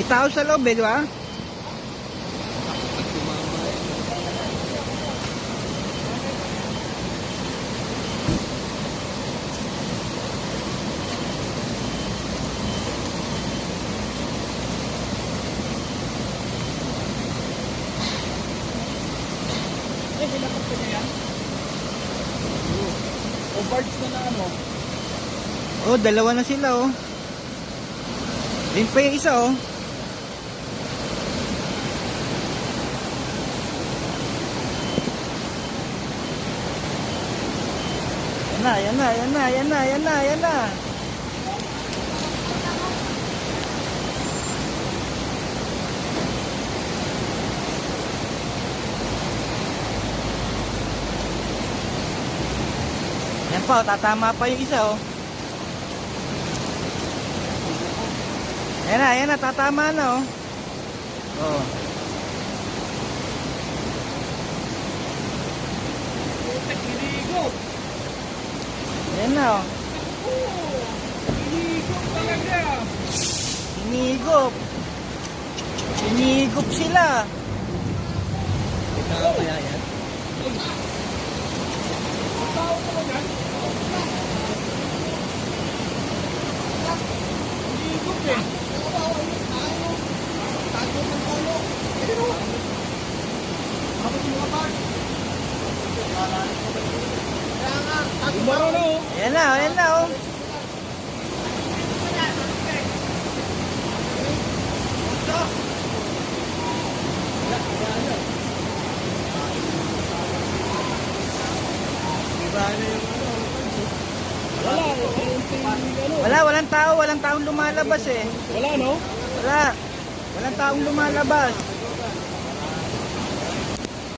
May tao sa loob eh, di ba? Eh. O birds na na ano. Oh, dalawa na sila oh. Din pa yung isa oh. Yan na, yan na, yan na, yan na, yan na, yan na. Yan pa, tatama pa yung isa oh. Yan na, yan na, tatama na oh. Oh. Yan na oh. Oo. Hinigo talaga. Hinigop. Hinigop sila. Tao kaya yan? Tao naman yan. Hinigo eh. Gumaro na oh. Yan na, yan na oh. Wala, walang tao, walang taong lumalabas eh. Wala no? Wala. Walang taong lumalabas.